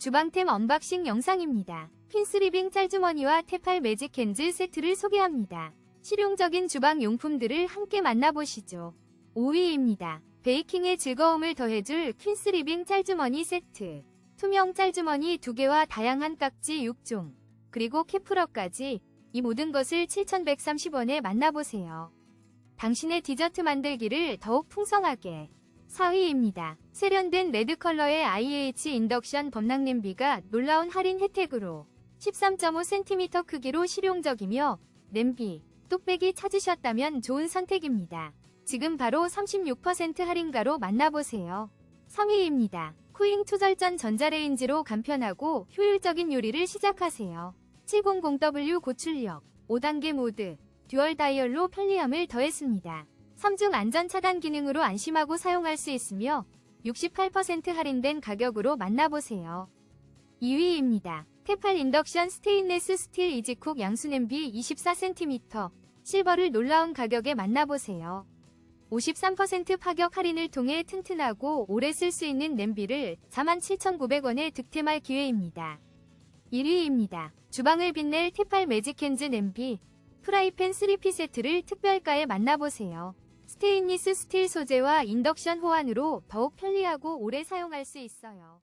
주방템 언박싱 영상입니다. 퀸스리빙 짤주머니와 테팔 매직 캔즈 세트를 소개합니다. 실용적인 주방 용품들을 함께 만나보시죠. 5위입니다. 베이킹의 즐거움을 더해줄 퀸스리빙 짤주머니 세트. 투명 짤주머니 2개와 다양한 깍지 6종, 그리고 캐프러까지 이 모든 것을 7,130원에 만나보세요. 당신의 디저트 만들기를 더욱 풍성하게. 4위입니다. 세련된 레드 컬러의 IH 인덕션 범랑 냄비가 놀라운 할인 혜택으로 13.5cm 크기로 실용적이며 냄비, 뚝배기 찾으셨다면 좋은 선택입니다. 지금 바로 36% 할인가로 만나보세요. 3위입니다. 쿠잉 초절전 전자레인지로 간편하고 효율적인 요리를 시작하세요. 700W 고출력, 5단계 모드, 듀얼 다이얼로 편리함을 더했습니다. 3중 안전 차단 기능으로 안심하고 사용할 수 있으며 68% 할인된 가격으로 만나보세요. 2위입니다. 테팔 인덕션 스테인레스 스틸 이지쿡 양수냄비 24cm 실버를 놀라운 가격에 만나보세요. 53% 파격 할인을 통해 튼튼하고 오래 쓸 수 있는 냄비를 47,900원에 득템할 기회입니다. 1위입니다. 주방을 빛낼 테팔 매직핸즈 냄비 프라이팬 3P 세트를 특별가에 만나보세요. 스테인리스 스틸 소재와 인덕션 호환으로 더욱 편리하고 오래 사용할 수 있어요.